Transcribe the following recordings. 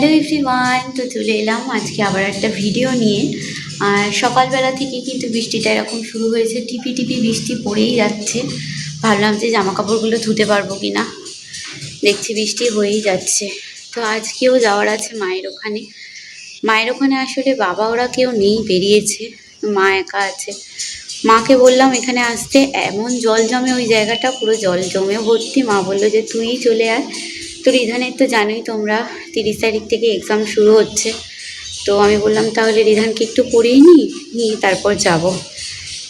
Hello everyone তো চলে এলাম আজকে আবার একটা ভিডিও নিয়ে। আর সকালবেলা থেকে কিন্তু বৃষ্টিটা এরকম শুরু হয়েছে, টিপি টিপি বৃষ্টি পড়েই যাচ্ছে। ভাবলাম যে জামা কাপড়গুলো ধুতে পারব কি না দেখছি বৃষ্টি হয়েই যাচ্ছে। তো আজকেও যাওয়ার আছে মায়ের ওখানে। মায়ের ওখানে আসলে বাবা ওরা কেউ নেই, বেরিয়েছে। মা একা আছে। মাকে বললাম এখানে আসতে, এমন জল জমে ওই জায়গাটা পুরো জল জমে ভর্তি। মা বলল যে তুই চলে আয়। তো রিধানের তো জানোই তোমরা, তিরিশ তারিখ থেকে এক্সাম শুরু হচ্ছে। তো আমি বললাম, তাহলে রিধানকে একটু পড়িয়ে নিই নিয়ে তারপর যাব।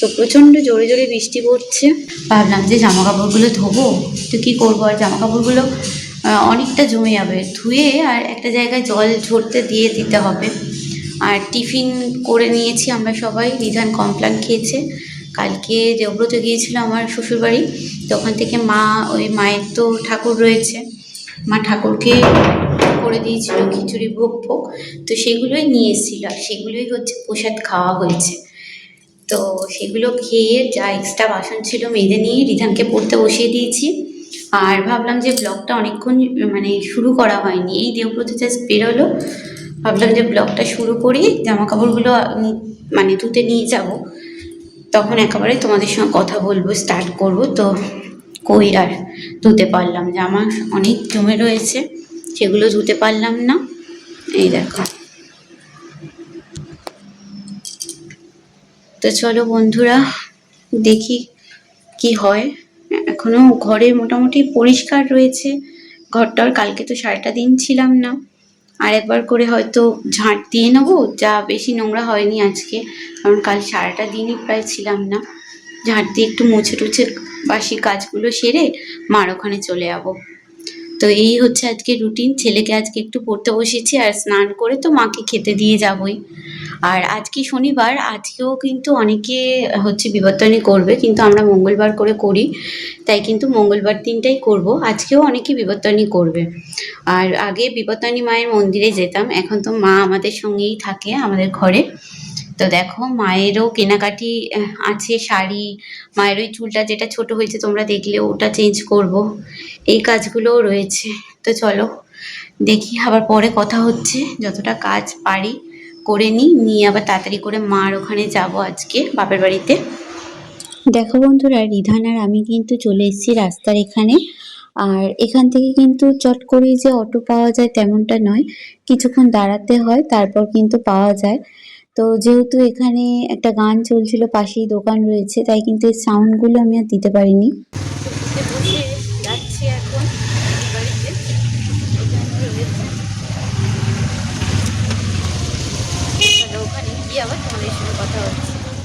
তো প্রচণ্ড জোরে জোরে বৃষ্টি পড়ছে। ভাবলাম যে জামা কাপড়গুলো ধোবো, তো কী করব? আর জামা কাপড়গুলো অনেকটা জমে যাবে। ধুয়ে আর একটা জায়গায় জল ঝরতে দিয়ে দিতে হবে। আর টিফিন করে নিয়েছি আমরা সবাই, রিধান কমপ্লান খেয়েছে। কালকে দেবব্রত গিয়েছিল আমার শ্বশুরবাড়ি, তো ওখান থেকে মা, ওই মায়ের তো ঠাকুর রয়েছে। মা ঠাকুরকে করে দিয়েছিল খিচুড়ি, ভোগ ভোগ। তো সেগুলোই নিয়ে এসেছিল আর সেগুলোই হচ্ছে প্রসাদ খাওয়া হয়েছে। তো সেগুলো খেয়ে যা এক্সট্রা বাসন ছিল মেজে নিয়ে রিধানকে পড়তে বসিয়ে দিয়েছি। আর ভাবলাম যে ব্লগটা অনেকক্ষণ মানে শুরু করা হয়নি। এই দেবব্রত জাস্ট বেরোলো। ভাবলাম যে ব্লগটা শুরু করি জামা কাপড়গুলো মানে ধুতে নিয়ে যাব। তখন একেবারে তোমাদের সঙ্গে কথা বলব স্টার্ট করব। তো কই আর ধুতে পারলাম, জামা অনেক জমে রয়েছে, সেগুলো ধুতে পারলাম না। এই দেখো। তো চলো বন্ধুরা, দেখি কি হয়। এখনও ঘরে মোটামুটি পরিষ্কার রয়েছে, ঘরটার কালকে তো সারাটা দিন ছিলাম না। আর একবার করে হয়তো ঝাঁট দিয়ে নেব, যা বেশি নোংরা হয়নি আজকে, কারণ কাল সারাটা দিনই প্রায় ছিলাম না। ঝাঁট দিয়ে একটু মুছে টুছে বাসি কাজগুলো সেরে মার ওখানে চলে যাব। তো এই হচ্ছে আজকে রুটিন ছেলেকে আজকে একটু পড়তে বসেছি আর স্নান করে তো মাকে খেতে দিয়ে যাবই। আর আজকে শনিবার, আজকেও কিন্তু অনেকে হচ্ছে বিবর্তনী করবে, কিন্তু আমরা মঙ্গলবার করে করি। তাই কিন্তু মঙ্গলবার দিনটাই করব। আজকেও অনেকে বিবর্তনী করবে। আর আগে বিবর্তনী মায়ের মন্দিরে যেতাম। এখন তো মা আমাদের সঙ্গেই থাকে, আমাদের ঘরে। তো দেখো মায়েরও কেনাকাটি আছে, শাড়ি, মায়ের ওই চুলটা যেটা ছোট হয়েছে তোমরা দেখলে ওটা চেঞ্জ করব। এই কাজগুলোও রয়েছে। তো চলো দেখি আবার পরে কথা হচ্ছে। যতটা কাজ পারি করে নিই, নিয়ে আবার তাড়াতাড়ি করে মার ওখানে যাব আজকে বাপের বাড়িতে। দেখো বন্ধুরা, রিধান আর আমি কিন্তু চলে এসেছি রাস্তার এখানে। আর এখান থেকে কিন্তু চট করে যে অটো পাওয়া যায় তেমনটা নয়। কিছুক্ষণ দাঁড়াতে হয়, তারপর কিন্তু পাওয়া যায়। তো যেহেতু এখানে একটা গান চলছিল পাশেই দোকান রয়েছে তাই কিন্তু এই সাউন্ডগুলো আমি আর দিতে পারিনি।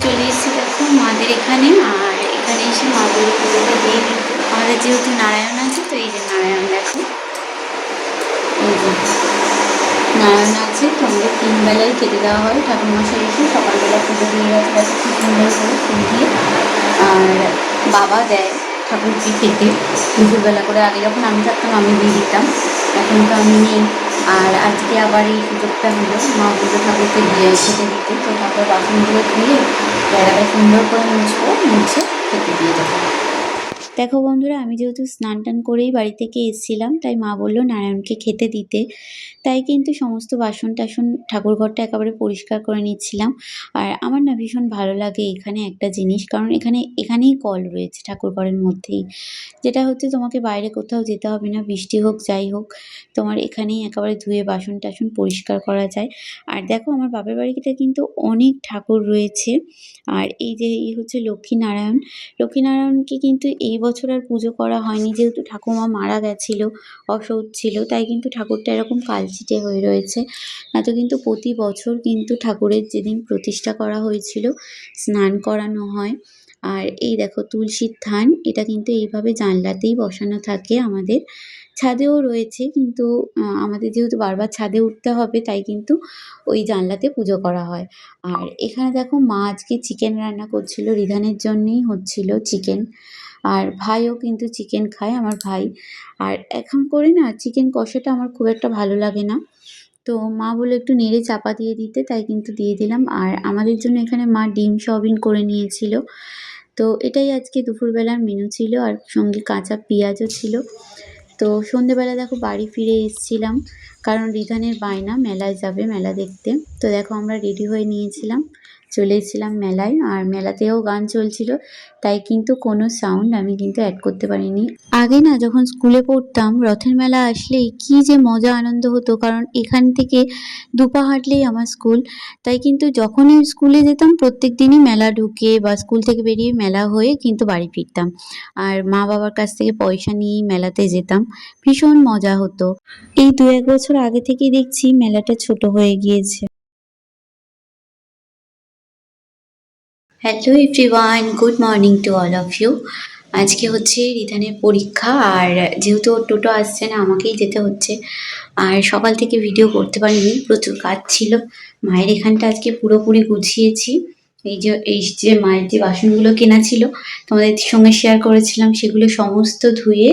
চলে এসেছি দেখো মাদের এখানে আর এখানে এসে মাদের পুজোটা দিয়ে আমাদের যেহেতু নারায়ণ আছে তো এই যে নারায়ণ দেখো। নারায়ণ আছে, আমাদের তিন বেলায় খেতে দেওয়া হয়। ঠাকুরমশাই এসে সকালবেলা পুজো দিয়ে গেছে দেখো কি সুন্দর করে ফুল দিয়ে। আর বাবা দেয় ঠাকুরকে খেতে। দুপুরবেলা করে আগে যখন আমি থাকতাম, আমি দিয়ে দিতাম। এখন তো আমি নেই। আর আজকে আবার এই সুযোগটা হলো মা পুজো ঠাকুরকে দিয়ে খেতে দিতে। তো তারপর বাসনগুলো ধুয়ে জায়গাটা সুন্দর করে মুছবো, মুছে খেতে দিয়ে দেবো। দেখো বন্ধুরা, আমি যেহেতু স্নান টান করেই বাড়ি থেকে এসেছিলাম, তাই মা বলল নারায়ণকে খেতে দিতে। তাই কিন্তু সমস্ত বাসন টাসন ঠাকুরঘরটা একেবারে পরিষ্কার করে নিচ্ছিলাম। আর আমার না ভীষণ ভালো লাগে এখানে একটা জিনিস, কারণ এখানে, এখানেই কল রয়েছে ঠাকুরঘরের মধ্যেই। যেটা হচ্ছে তোমাকে বাইরে কোথাও যেতে হবে না, বৃষ্টি হোক, যাই হোক, তোমার এখানেই একেবারে ধুয়ে বাসন টাসন পরিষ্কার করা যায়। আর দেখো আমার বাপের বাড়িতে কিন্তু অনেক ঠাকুর রয়েছে। আর এই যে এই হচ্ছে লক্ষ্মীনারায়ণ লক্ষ্মীনারায়ণকে কিন্তু এই বছর আর পুজো করা হয়নি, যেহেতু ঠাকুমা মারা গেছিল অসৌচ ছিল, তাই কিন্তু ঠাকুরটা এরকম কালচিটে হয়ে রয়েছে। নয়তো কিন্তু প্রতি বছর কিন্তু ঠাকুরের যেদিন প্রতিষ্ঠা করা হয়েছিল, স্নান করানো হয়। আর এই দেখো তুলসীর থান, এটা কিন্তু এইভাবে জানলাতেই বসানো থাকে আমাদের। ছাদেও রয়েছে কিন্তু আমাদের যেহেতু বারবার ছাদে উঠতে হবে, তাই কিন্তু ওই জানলাতে পুজো করা হয়। আর এখানে দেখো মা আজকে চিকেন রান্না করছিল, রিধানের জন্যেই হচ্ছিল চিকেন। আর ভাইও কিন্তু চিকেন খায়, আমার ভাই। আর এখন করে না চিকেন কষাটা আমার খুব একটা ভালো লাগে না। তো মা বলে একটু নেড়ে চাপা দিয়ে দিতে, তাই কিন্তু দিয়ে দিলাম। আর আমাদের জন্য এখানে মা ডিম সয়াবিন করে নিয়েছিল। তো এটাই আজকে দুপুরবেলার মেনু ছিল, আর সঙ্গে কাঁচা পেঁয়াজও ছিল। তো সন্ধেবেলা দেখো বাড়ি ফিরে এসেছিলাম, কারণ রিধানের বায়না মেলায় যাবে, মেলা দেখতে। তো দেখো আমরা রেডি হয়ে নিয়েছিলাম। চলে এসেছিলাম মেলায় আর মেলাতেও গান চলছিল, তাই কিন্তু কোনো সাউন্ড আমি কিন্তু অ্যাড করতে পারিনি। আগে না যখন স্কুলে পড়তাম, রথের মেলা আসলেই কি যে মজা আনন্দ হতো, কারণ এখান থেকে দুপা হাঁটলেই আমার স্কুল তাই কিন্তু যখনই স্কুলে যেতাম প্রত্যেক দিনই মেলা ঢুকে বা স্কুল থেকে বেরিয়ে মেলা হয়ে কিন্তু বাড়ি ফিরতাম। আর মা বাবার কাছ থেকে পয়সা নিয়েই মেলাতে যেতাম, ভীষণ মজা হতো। এই দু এক বছর আগে থেকেই দেখছি মেলাটা ছোট হয়ে গিয়েছে। Hello everyone good morning to all of you আজকে হচ্ছে রিধানের পরীক্ষা, আর যেহেতু টোটো আসছে না, আমাকেই যেতে হচ্ছে। আর সকাল থেকে ভিডিও করতে পারিনি, প্রচুর কাজ ছিল। মায়ের এখানটা আজকে পুরোপুরি গুছিয়েছি। এই যে এই যে মায়ের যে বাসনগুলো কেনা ছিল, তোমাদের সঙ্গে শেয়ার করেছিলাম, সেগুলো সমস্ত ধুয়ে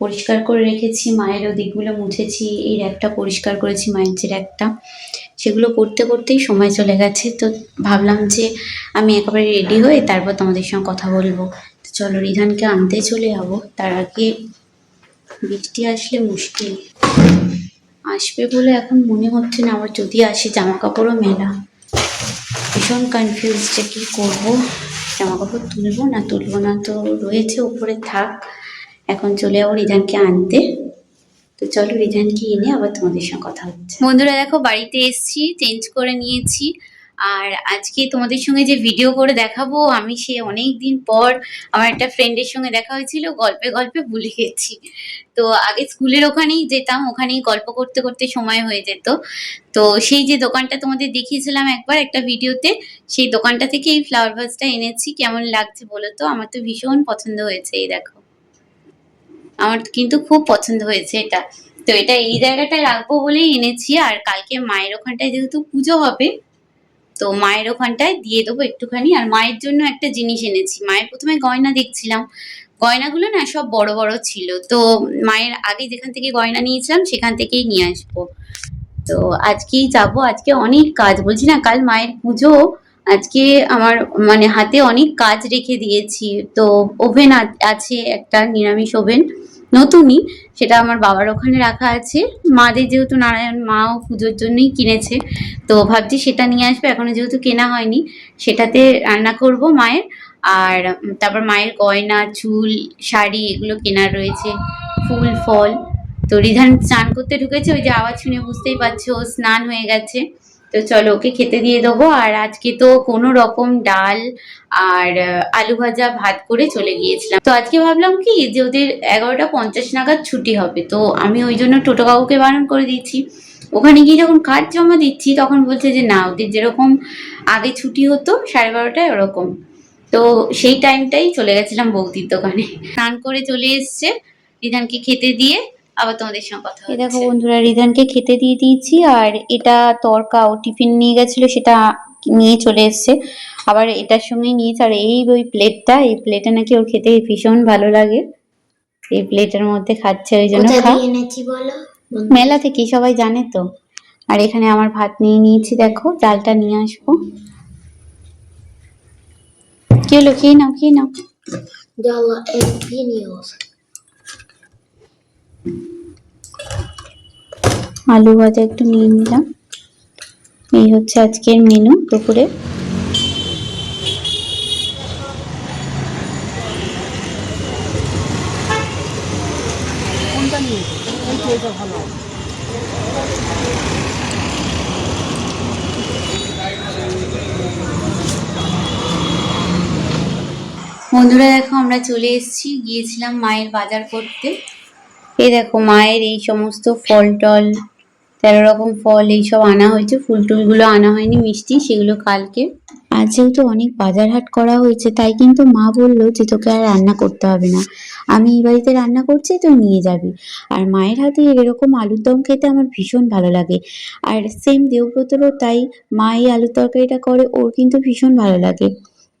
পরিষ্কার করে রেখেছি। মায়ের ওদিকগুলো মুছেছি, এই র্যাকটা পরিষ্কার করেছি, মায়ের যে র্যাকটা সেগুলো করতে করতেই সময় চলে গেছে। তো ভাবলাম যে আমি একেবারে রেডি হয়ে তারপর তোমাদের সঙ্গে কথা বলব। তো চলো রিধানকে আনতে চলে যাব। তার আগে বৃষ্টি আসলে মুশকিল। আসবে বলে এখন মনে হচ্ছে না, আবার যদি আসে জামা কাপড়ও মেলা। ভীষণ কনফিউজ যে কী করব? জামা কাপড় তুলবো না তুলবো না তো রয়েছে, উপরে থাক। এখন চলে যাব রিধানকে আনতে। তো চলো রিধানকে এনে আবার তোমাদের সঙ্গে কথা হচ্ছে। বন্ধুরা দেখো, বাড়িতে এসেছি চেঞ্জ করে নিয়েছি। আর আজকে তোমাদের সঙ্গে যে ভিডিও করে দেখাবো, আমি সে অনেক দিন পর আমার একটা ফ্রেন্ডের সঙ্গে দেখা হয়েছিল, গল্পে গল্পে ভুলে গেছি। তো আগে স্কুলের ওখানেই যেতাম, ওখানেই গল্প করতে করতে সময় হয়ে যেত। তো সেই যে দোকানটা তোমাদের দেখিয়েছিলাম একবার একটা ভিডিওতে সেই দোকানটা থেকে এই ফ্লাওয়ার ভাসটা এনেছি। কেমন লাগছে বলো তো? আমার তো ভীষণ পছন্দ হয়েছে, এই দেখো। আমার কিন্তু খুব পছন্দ হয়েছে এটা। তো এটা এই জায়গাটায় রাখব বলেই এনেছি আর কালকে মায়ের ওখানটায় যেহেতু পুজো হবে, তো মায়ের ওখানটায় দিয়ে দেবো একটুখানি। আর মায়ের জন্য একটা জিনিস এনেছি। মায়ের প্রথমে গয়না দেখছিলাম। গয়নাগুলো না সব বড় বড় ছিল। তো মায়ের আগে যেখান থেকে গয়না নিয়েছিলাম, সেখান থেকেই নিয়ে আসব। তো আজকেই যাব। আজকে অনেক কাজ। বলছি না, কাল মায়ের পুজো। আজকে আমার মানে হাতে অনেক কাজ রেখে দিয়েছি। তো ওভেন আছে একটা নিরামিষ ওভেন। নতুনই, সেটা আমার বাবার ওখানে রাখা আছে। মাদের যেহেতু নারায়ণ মাও পুজোর জন্যই কিনেছে, তো ভাবছি সেটা নিয়ে আসবে। এখনও যেহেতু কেনা হয়নি, সেটাতে রান্না করব মায়ের। আর তারপর মায়ের গয়না, চুল, শাড়ি এগুলো কেনার রয়েছে, ফুল, ফল। তো রিধান স্নান করতে ঢুকেছে, ওই যে আওয়াজ শুনে বুঝতেই পারছ ও স্নান হয়ে গেছে। তো চলো ওকে খেতে দিয়ে দেবো। আর আজকে তো কোনো রকম ডাল আর আলু ভাজা ভাত করে চলে গিয়েছিলাম। তো আজকে ভাবলাম কি যে ওদের এগারোটা পঞ্চাশ নাগাদ ছুটি হবে। তো আমি ওই জন্য টোটো কাকুকে বারণ করে দিচ্ছি ওখানে গিয়ে যখন কাজ জমা দিচ্ছি, তখন বলছে যে, না, ওদের যেরকম আগে ছুটি হতো, সাড়ে বারোটায় ওরকম। তো সেই টাইমটাই চলে গেছিলাম বৌদির দোকানে। স্নান করে চলে এসছে। রিধানকে খেতে দিয়ে আবার তোমাদের সঙ্গে কথা এই দেখো বন্ধুরা রিধানকে খেতে দিয়ে দিয়েছি আর এটা তরকা ও টিফিন নিয়ে গেছিল সেটা নিয়ে চলে এসছে। আবার এটার সঙ্গে নিয়েছে আর এই ওই প্লেটটা এই প্লেটে নাকি ওর খেতে ভীষণ ভালো লাগে। এই প্লেটের মধ্যে খাচ্ছে ওই জন্য কোথা খা। দিয়ে এনেছি বলো? মেলা থেকে সবাই জানে তো। আর এখানে আমার ভাত নিয়ে নিয়েছি দেখো ডালটা নিয়ে আসব। কি হলো খেয়ে নাও খেয়ে নাও। আলু ভাজা একটু নিয়ে নিলাম। এই হচ্ছে আজকের মেনু দুপুরে। বন্ধুরা দেখো আমরা চলে এসেছি। গিয়েছিলাম মায়ের বাজার করতে। এই দেখো মায়ের এই সমস্ত ফল টল তেরো রকম ফল এইসব আনা হয়েছে। ফুল টুলগুলো আনা হয়নি, মিষ্টি, সেগুলো কালকে। আর যেহেতু অনেক বাজার হাট করা হয়েছে, তাই কিন্তু মা বলল যে তোকে আর রান্না করতে হবে না। আমি এই বাড়িতে রান্না করছি, তুই নিয়ে যাবি। আর মায়ের হাতে এরকম আলুর দম খেতে আমার ভীষণ ভালো লাগে। আর সেম দেবব্রতরও তাই মা এই আলুর তরকারিটা করে, ওর কিন্তু ভীষণ ভালো লাগে।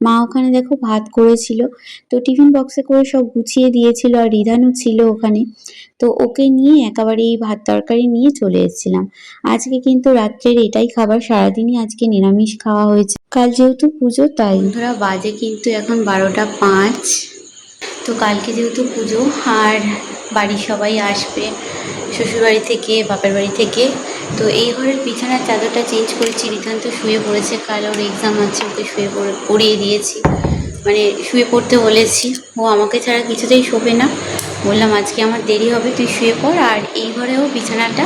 মা ওখানে দেখো ভাত করেছিল, তো টিফিন বক্সে করে সব গুছিয়ে দিয়েছিল আর রিধানও ছিল ওখানে। তো ওকে নিয়ে একেবারে এই ভাত তরকারি নিয়ে চলে এসেছিলাম। আজকে কিন্তু রাত্রের এটাই খাবার, সারাদিনই আজকে নিরামিষ খাওয়া হয়েছে। কাল যেহেতু পুজো, তাই বন্ধুরা, বাজে কিন্তু এখন বারোটা পাঁচ। তো কালকে যেহেতু পুজো, আর বাড়ির সবাই আসবে, শ্বশুরবাড়ি থেকে, বাপের বাড়ি থেকে তো এই ঘরের বিছানার চাদরটা চেঞ্জ করেছি রিধান তো শুয়ে পড়েছে কাল ওর এক্সাম আছে, ওকে শুয়ে পড়ে পড়িয়ে দিয়েছি। মানে শুয়ে পড়তে বলেছি। ও আমাকে ছাড়া কিছুতেই শোবে না। বললাম, আজকে আমার দেরি হবে, তুই শুয়ে পড়। আর এই ঘরেও বিছানাটা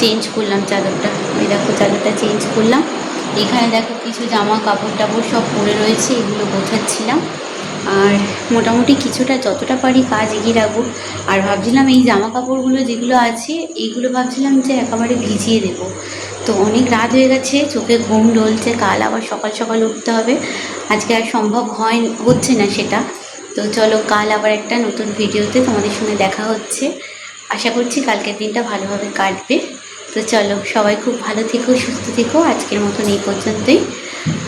চেঞ্জ করলাম চাদরটা। ওই দেখো, চাদরটা চেঞ্জ করলাম। এখানে দেখো কিছু জামা কাপড় টাপড় সব পরে রয়েছে, এগুলো গোছাচ্ছিলাম। আর মোটামুটি কিছুটা যতটা পারি কাজ এগিয়ে রাখব। আর ভাবছিলাম এই জামা কাপড়গুলো যেগুলো আছে, এইগুলো ভাবছিলাম যে একেবারে ভিজিয়ে দেবো। তো অনেক রাত হয়ে গেছে, চোখে ঘুম ডলছে কাল আবার সকাল সকাল উঠতে হবে। আজকে আর সম্ভব হয়, হচ্ছে না সেটা। তো চলো কাল আবার একটা নতুন ভিডিওতে তোমাদের সঙ্গে দেখা হচ্ছে। আশা করছি কালকের দিনটা ভালোভাবে কাটবে। তো চলো সবাই খুব ভালো থেকো, সুস্থ থেকো। আজকের মতন এই পর্যন্তই।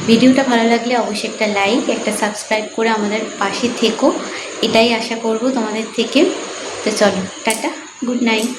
ভিডিওটা ভালো লাগলে অবশ্যই একটা লাইক একটা সাবস্ক্রাইব করে আমাদের পাশে থেকো। এটাই আশা করব তোমাদের থেকে। তো চলো, টাটা গুড নাইট